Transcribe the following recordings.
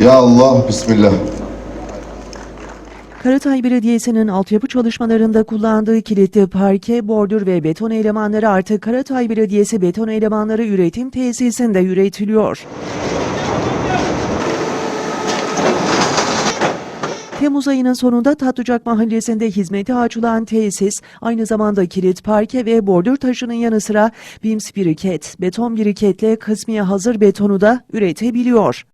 Ya Allah, Bismillah. Karatay Belediyesi'nin altyapı çalışmalarında kullandığı kilitli parke, bordür ve beton elemanları artık Karatay Belediyesi Beton Elemanları Üretim Tesisinde üretiliyor. Temmuz ayının sonunda Tatlıcak Mahallesi'nde hizmete açılan tesis, aynı zamanda kilit parke ve bordür taşının yanı sıra BIMS biriket, beton biriketle kısmiye hazır betonu da üretebiliyor.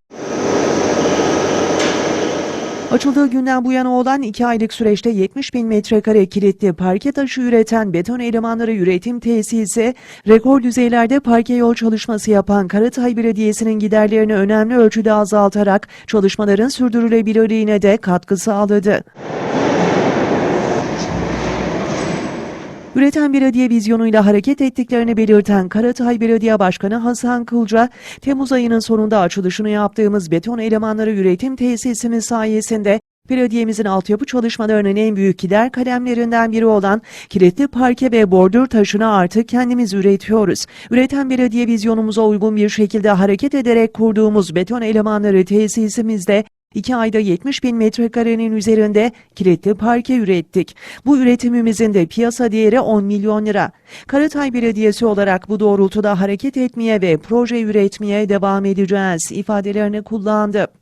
Açıldığı günden bu yana olan 2 aylık süreçte 70 bin metrekare kilitli parke taşı üreten beton elemanları üretim tesisi, rekor düzeylerde parke yol çalışması yapan Karatay Belediyesi'nin giderlerini önemli ölçüde azaltarak çalışmaların sürdürülebilirliğine de katkı sağladı. Üreten belediye vizyonuyla hareket ettiklerini belirten Karatay Belediye Başkanı Hasan Kılca, Temmuz ayının sonunda açılışını yaptığımız beton elemanları üretim tesisimiz sayesinde belediyemizin altyapı çalışmalarının en büyük gider kalemlerinden biri olan kilitli parke ve bordür taşını artık kendimiz üretiyoruz. Üreten belediye vizyonumuza uygun bir şekilde hareket ederek kurduğumuz beton elemanları tesisimizde 2 ayda 70 bin metrekarenin üzerinde kilitli parke ürettik. Bu üretimimizin de piyasa değeri 10 milyon lira. Karatay Belediyesi olarak bu doğrultuda hareket etmeye ve proje üretmeye devam edeceğiz ifadelerini kullandı.